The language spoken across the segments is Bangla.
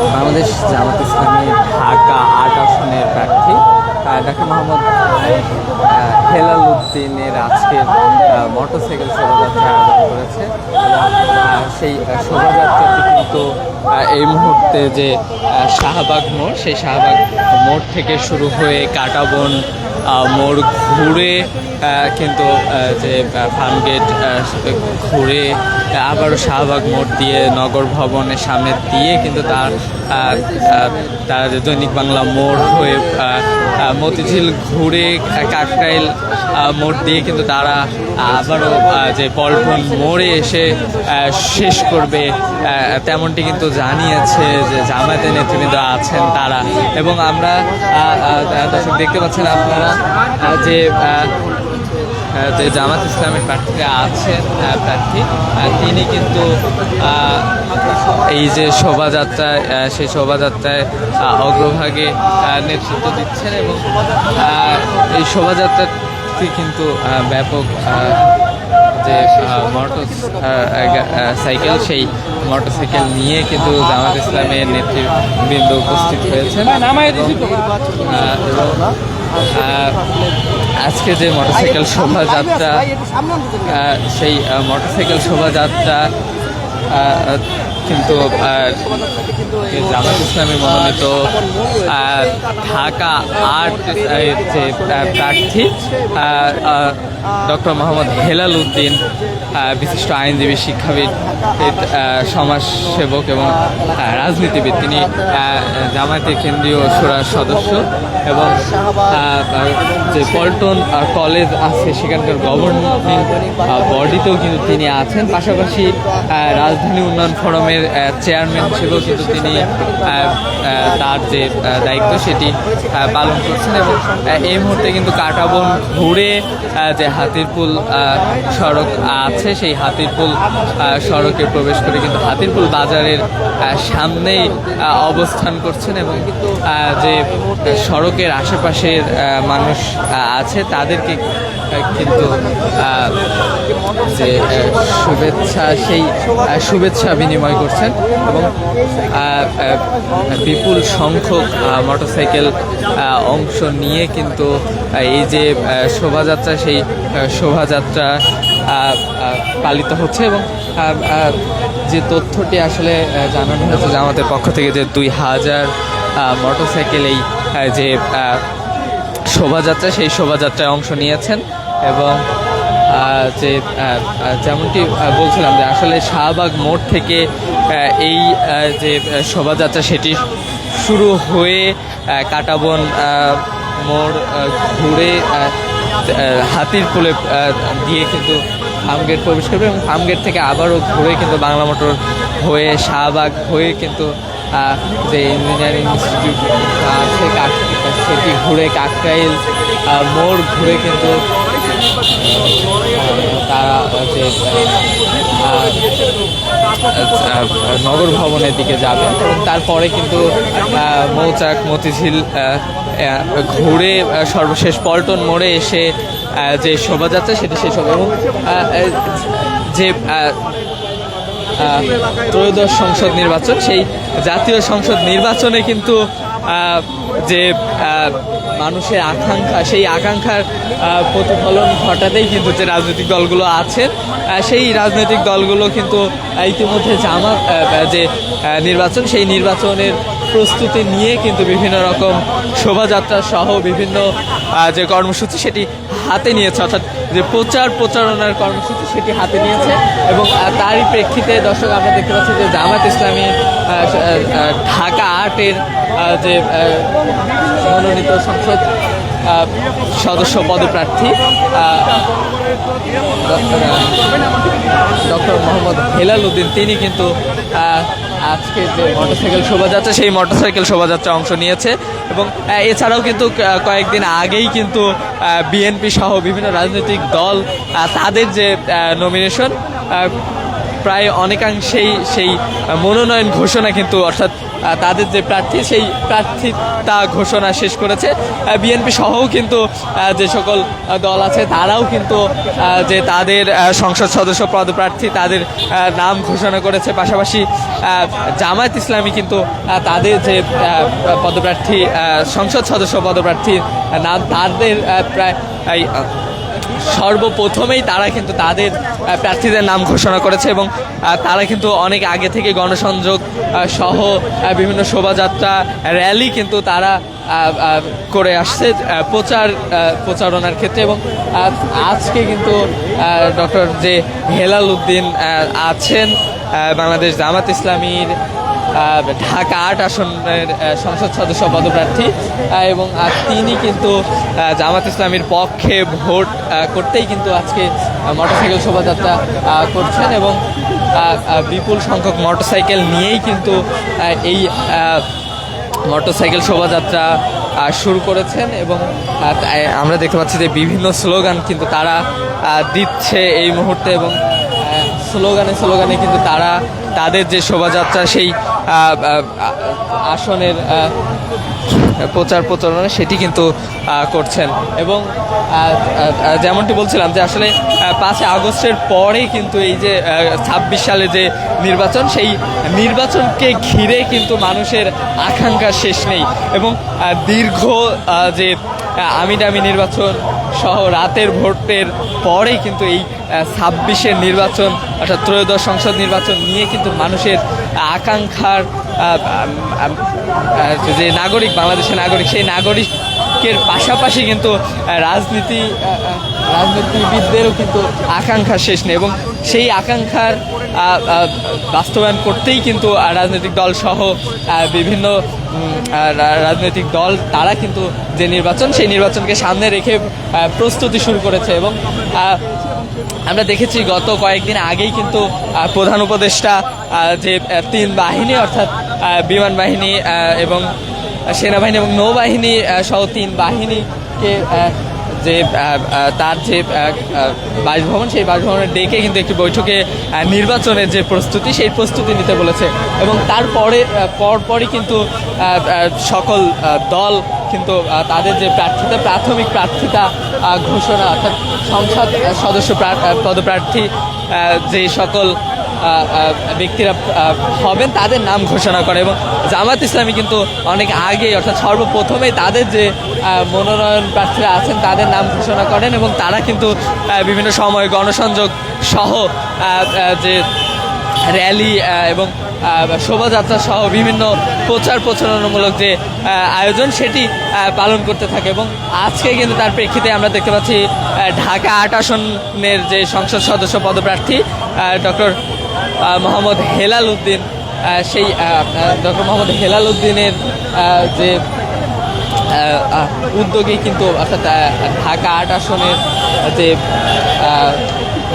বাংলাদেশ জামাত ইসলামী ঢাকা আট আসনের প্রার্থী ডাক্তার মোহাম্মদ হেলাল উদ্দিনের আজকে মোটরসাইকেল শোভাযাত্রা আয়োজন করেছে। সেই শোভাযাত্রাটি কিন্তু এই মুহূর্তে যে শাহবাগ মোড়, সেই শাহবাগ মোড় থেকে শুরু হয়ে কাটাবন মোড় ঘুরে কিন্তু যে ফার্ম গেট ঘুরে, আবারও শাহবাগ মোড় দিয়ে নগর ভবনের সামনে দিয়ে কিন্তু তার তার দৈনিক বাংলা মোড় হয়ে মতিঝিল ঘুরে কাকরাইল মোড় দিয়ে কিন্তু তারা আবারও যে পল্টন মোড়ে এসে শেষ করবে তেমনটি কিন্তু জানিয়েছে যে জামায়াতের নেতৃবৃন্দ আছেন তারা। এবং আমরা দর্শক দেখতে পাচ্ছেন আপনারা যে যে জামাত ইসলামের প্রার্থীরা আছেন প্রার্থী তিনি কিন্তু এই যে শোভাযাত্রায় সেই শোভাযাত্রায় অগ্রভাগে নেতৃত্ব দিচ্ছেন এবং এই শোভাযাত্রাটি কিন্তু ব্যাপক যে মোটর সাইকেল সেই মোটর সাইকেল নিয়ে কিন্তু জামাত ইসলামের নেতৃবৃন্দ উপস্থিত হয়েছেন। এবং আজকে যে মোটরসাইকেল শোভাযাত্রা সেই মোটরসাইকেল শোভাযাত্রা কিন্তু জামাত ইসলামের মনোনীত ঢাকা আর্ট যে প্রার্থী ডক্টর মোহাম্মদ হেলাল উদ্দিন বিশিষ্ট আইনজীবী, শিক্ষাবিদ সমাজসেবক এবং রাজনীতিবিদ। তিনি জামায়াতের কেন্দ্রীয় সুরার সদস্য এবং যে পল্টন কলেজ আছে সেখানকার গভর্নিং বডিতেও কিন্তু তিনি আছেন। পাশাপাশি রাজধানী উন্নয়ন ফোরামের চেয়ারম্যান হিসেবেও কিন্তু তিনি তার যে দায়িত্ব সেটি পালন করছেন এবং এই মুহূর্তে কিন্তু কাটাবন ঘুরে যে হাতিরপুল সড়ক আছে সেই হাতিরপুল সড়কে প্রবেশ করে কিন্তু হাতিরপুল বাজারের সামনেই অবস্থান করছেন এবং যে সড়কের আশেপাশের মানুষ আছে, তাদেরকে কিন্তু যে শুভেচ্ছা, সেই শুভেচ্ছা বিনিময় করছেন এবং বিপুল সংখ্যক মোটরসাইকেল অংশ নিয়ে কিন্তু এই যে শোভাযাত্রা, সেই শোভাযাত্রা পালিত হচ্ছে এবং যে তথ্যটি আসলে জানানো হয়েছে যে আমাদের পক্ষ থেকে যে দুই হাজার মোটরসাইকেল এই যে শোভাযাত্রা, সেই শোভাযাত্রায় অংশ নিয়েছেন এবং যে যেমনটি বলছিলাম যে আসলে শাহবাগ মোড় থেকে এই যে, শোভাযাত্রা সেটি শুরু হয়ে কাটাবন মোড় ঘুরে হাতির পুলে দিয়ে কিন্তু ফার্মগেট প্রবেশ করবে এবং ফার্মগেট থেকে আবারও ঘুরে কিন্তু বাংলা মোটর হয়ে, শাহবাগ হয়ে কিন্তু যে ইঞ্জিনিয়ারিং ইনস্টিটিউট সেটি ঘুরে, কাকরাইল মোড় ঘুরে কিন্তু নগর ভবনের দিকে যাবে। তারপরে কিন্তু মৌচাক, মতিঝিল ঘুরে সর্বশেষ পল্টন মোড়ে এসে যে শোভাযাত্রা, সেটি শেষ হবে। এবং যে ত্রয়োদশ সংসদ নির্বাচন, সেই জাতীয় সংসদ নির্বাচনে কিন্তু যে মানুষের আকাঙ্ক্ষা, সেই আকাঙ্ক্ষার প্রতিফলন ঘটাতেই কিন্তু যে রাজনৈতিক দলগুলো আছে সেই রাজনৈতিক দলগুলো কিন্তু ইতিমধ্যে জামাত যে নির্বাচন, সেই নির্বাচনের প্রস্তুতি নিয়ে কিন্তু বিভিন্ন রকম শোভাযাত্রা সহ বিভিন্ন যে কর্মসূচি সেটি হাতে নিয়েছে অর্থাৎ যে প্রচার প্রচারণার কর্মসূচি সেটি হাতে নিয়েছে এবং তারই প্রেক্ষিতে দর্শক আমরা দেখতে পাচ্ছি যে জামাত ইসলামী ঢাকা আহ, যে মনোনীত সংসদ সদস্য পদপ্রার্থী ডক্টর মোহাম্মদ হেলাল উদ্দিন তিনি কিন্তু আজকে যে মোটরসাইকেল শোভাযাত্রা, সেই মোটরসাইকেল শোভাযাত্রা অংশ নিয়েছে। এবং এছাড়াও কিন্তু কয়েকদিন আগেই কিন্তু বিএনপি সহ বিভিন্ন রাজনৈতিক দল তাদের যে নমিনেশন প্রায় অনেকাংশেই সেই মনোনয়ন ঘোষণা কিন্তু, অর্থাৎ তাদের যে প্রার্থী, সেই প্রার্থিতা ঘোষণা শেষ করেছে। বিএনপি সহও কিন্তু যে সকল দল আছে, তারাও কিন্তু যে তাদের সংসদ সদস্য পদপ্রার্থী, তাদের নাম ঘোষণা করেছে। পাশাপাশি জামায়াত ইসলামী কিন্তু তাদের যে পদপ্রার্থী সংসদ সদস্য পদপ্রার্থীর নাম তাদের প্রায় সর্বপ্রথমেই তারা কিন্তু তাদের প্রার্থীদের নাম ঘোষণা করেছে এবং তারা কিন্তু অনেক আগে থেকে গণসংযোগ সহ বিভিন্ন শোভাযাত্রা, র্যালি কিন্তু তারা করে আসছে প্রচার প্রচারণার ক্ষেত্রে এবং আজকে কিন্তু ডক্টর যে হেলাল উদ্দিন আছেন বাংলাদেশ জামাত ইসলামীর ঢাকা আট আসনের সংসদ সদস্য পদপ্রার্থী এবং তিনি কিন্তু জামাত ইসলামীর পক্ষে ভোট করতেই কিন্তু আজকে মোটরসাইকেল শোভাযাত্রা করছেন এবং বিপুল সংখ্যক মোটরসাইকেল নিয়েই কিন্তু এই মোটরসাইকেল শোভাযাত্রা শুরু করেছেন এবং আমরা দেখতে পাচ্ছি যে বিভিন্ন স্লোগান কিন্তু তারা দিচ্ছে এই মুহূর্তে এবং স্লোগানে স্লোগানে কিন্তু তারা, তাদের যে শোভাযাত্রা, সেই আসনের প্রচার প্রচারণা সেটি কিন্তু করছেন। এবং যেমনটি বলছিলাম যে আসলে পাঁচই আগস্টের পরে কিন্তু এই যে ছাব্বিশ সালে যে নির্বাচন, সেই নির্বাচনকে ঘিরে কিন্তু মানুষের আকাঙ্ক্ষা শেষ নেই। এবং দীর্ঘ যে আমি দামি নির্বাচন সহ রাতের ভোটের পরেই কিন্তু এই ছাব্বিশের নির্বাচন, অর্থাৎ ত্রয়োদশ সংসদ নির্বাচন নিয়ে কিন্তু মানুষের আকাঙ্ক্ষার যে নাগরিক, বাংলাদেশের নাগরিক, সেই নাগরিকের পাশাপাশি কিন্তু রাজনীতি রাজনীতিবিদদেরও কিন্তু আকাঙ্ক্ষা শেষ নেই এবং সেই আকাঙ্ক্ষার বাস্তবায়ন করতেই কিন্তু রাজনৈতিক দল সহ বিভিন্ন রাজনৈতিক দল, তারা কিন্তু যে নির্বাচন, সেই নির্বাচনকে সামনে রেখে প্রস্তুতি শুরু করেছে এবং আমরা দেখেছি গত কয়েকদিন আগেই কিন্তু প্রধান উপদেষ্টা যে তিন বাহিনী, অর্থাৎ বিমান বাহিনী এবং সেনাবাহিনী এবং নৌবাহিনী সহ তিন বাহিনীকে যে তার যে বাসভবন, সেই বাসভবনের ডেকে কিন্তু একটি বৈঠকে নির্বাচনের যে প্রস্তুতি, সেই প্রস্তুতি নিতে বলেছে। এবং তারপরে পরপরই কিন্তু সকল দল কিন্তু তাদের যে প্রার্থিতা, প্রাথমিক প্রার্থিতা ঘোষণা, অর্থাৎ সংসদ সদস্য প্রা- পদপ্রার্থী যে সকল ব্যক্তিরা হবেন, তাদের নাম ঘোষণা করে এবং জামাত ইসলামী কিন্তু অনেক আগে অর্থাৎ সর্বপ্রথমেই তাদের যে মনোনয়ন প্রার্থীরা আছেন, তাদের নাম ঘোষণা করেন এবং তারা কিন্তু বিভিন্ন সময় গণসংযোগ সহ যে র্যালি এবং শোভাযাত্রা সহ বিভিন্ন প্রচার প্রচারণামূলক যে আয়োজন, সেটি পালন করতে থাকে এবং আজকে কিন্তু তার প্রেক্ষিতে আমরা দেখতে পাচ্ছি ঢাকা আট আসনের যে সংসদ সদস্য পদপ্রার্থী ডক্টর মোহাম্মদ হেলাল উদ্দিন সেই ডক্টর মোহাম্মদ হেলাল উদ্দিনের যে আহ, কিন্তু অর্থাৎ ঢাকা আট আসনের যে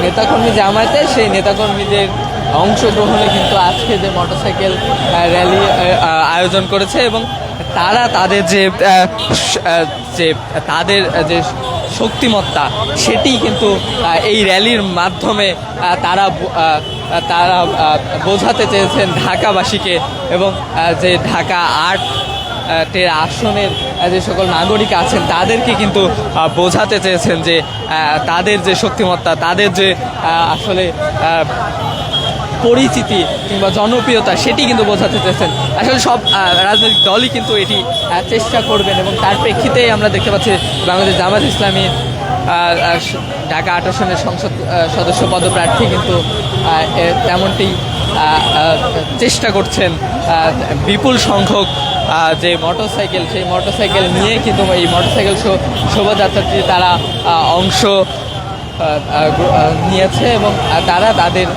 নেতাকর্মী জামায়াতে সেই নেতাকর্মীদের অংশগ্রহণে কিন্তু আজকে যে মোটরসাইকেল র্যালি আয়োজন করেছে এবং তারা তাদের যে যে তাদের যে শক্তিমত্তা সেটি কিন্তু এই র্যালির মাধ্যমে তারা তারা বোঝাতে চেয়েছেন ঢাকাবাসীকে এবং যে ঢাকা আট টের আসনের যে সকল নাগরিক আছেন, তাদেরকে কিন্তু বোঝাতে চেয়েছেন যে তাদের যে শক্তিমত্তা, তাদের যে আসলে পরিচিতি কিংবা জনপ্রিয়তা, সেটি কিন্তু বোঝাতে চেয়েছেন। আসলে সব রাজনৈতিক দলই কিন্তু এটি চেষ্টা করবেন এবং তার প্রেক্ষিতেই আমরা দেখতে পাচ্ছি বাংলাদেশ জামাত ইসলামী ঢাকা আট আসনের সংসদ সদস্য পদপ্রার্থী কিন্তু তেমনটি চেষ্টা করছেন বিপুল সংখ্যক যে মোটরসাইকেল, সেই মোটরসাইকেল নিয়ে কিন্তু এই মোটরসাইকেল শোভাযাত্রাটি তারা অংশ নিয়েছে এবং তারা তাদের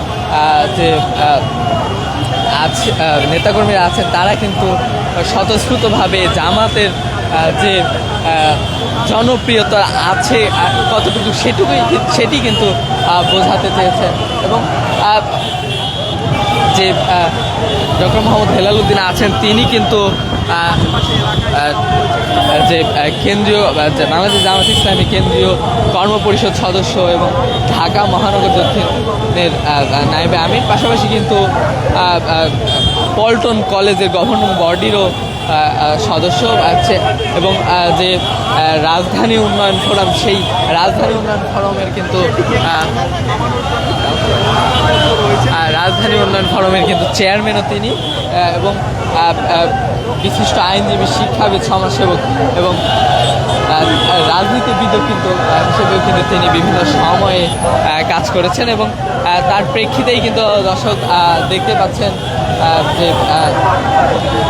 যে আছে নেতাকর্মীরা আছেন, তারা কিন্তু স্বতঃস্ফূর্তভাবে জামাতের যে জনপ্রিয়তা আছে কতটুকু সেটুকুই সেটি কিন্তু বোঝাতে চেয়েছেন। এবং যে ডক্টর মোহাম্মদ হেলাল উদ্দিন আছেন তিনি কিন্তু যে কেন্দ্রীয় বাংলাদেশ জামাত ইসলামী কেন্দ্রীয় কর্মপরিষদ সদস্য এবং ঢাকা মহানগর দক্ষিণের আহ, আমির। পাশাপাশি কিন্তু পল্টন কলেজের গভর্নিং বডিরও সদস্য আছে এবং যে রাজধানী উন্নয়ন ফোরাম সেই রাজধানী উন্নয়ন ফোরামের কিন্তু রাজধানী উন্নয়ন ফোরামের কিন্তু চেয়ারম্যানও তিনি এবং বিশিষ্ট আইনজীবী, শিক্ষাবিদ, সমাজসেবক এবং রাজনীতিবিদও কিন্তু হিসেবেও কিন্তু তিনি বিভিন্ন সময়ে কাজ করেছেন এবং তার প্রেক্ষিতেই কিন্তু দর্শক দেখতে পাচ্ছেন যে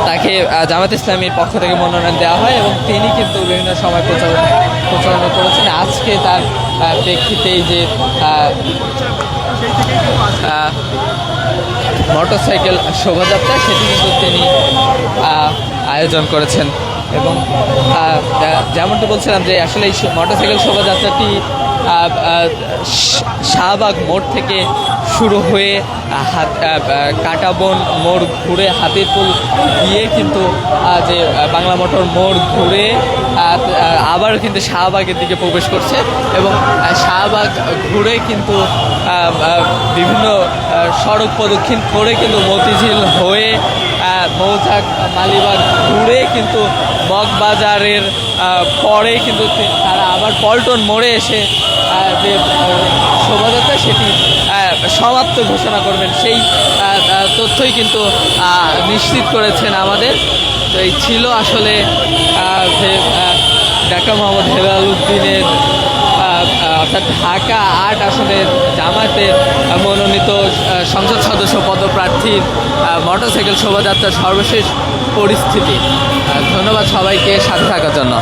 তাকে জামাত ইসলামীর পক্ষ থেকে মনোনয়ন দেওয়া হয় এবং তিনি কিন্তু বিভিন্ন সময় প্রচার প্রচারণা করেছেন। আজকে তার প্রেক্ষিতেই যে মোটরসাইকেল শোভাযাত্রা, সেটি কিন্তু তিনি আয়োজন করেছেন। এবং যেমনটি বলছিলাম যে আসলে এই মোটরসাইকেল শোভাযাত্রাটি শাহবাগ মোড় থেকে শুরু হয়ে হাত কাটাবন মোড় ঘুরে হাতিরপুল গিয়ে কিন্তু যে বাংলা মোটর মোড় ঘুরে আবার কিন্তু শাহবাগের দিকে প্রবেশ করছে এবং শাহবাগ ঘুরে কিন্তু বিভিন্ন সড়ক প্রদক্ষিণ করে কিন্তু মতিঝিল হয়ে মৌচাক মালিবাগ ঘুরে কিন্তু মগবাজারের পরে কিন্তু তারা আবার পল্টন মোড়ে এসে যে, শোভাযাত্রা সেটি সমাপ্ত ঘোষণা করবেন। সেই তথ্যই কিন্তু নিশ্চিত করেছেন আমাদের। তো এই ছিল আসলে যে ঢাকা মোহাম্মদ হেলাল উদ্দিনের অর্থাৎ ঢাকা আট আসনের জামাতের মনোনীত সংসদ সদস্য পদপ্রার্থীর মোটরসাইকেল শোভাযাত্রার সর্বশেষ পরিস্থিতি। ধন্যবাদ সবাইকে, সাথে থাকার জন্য।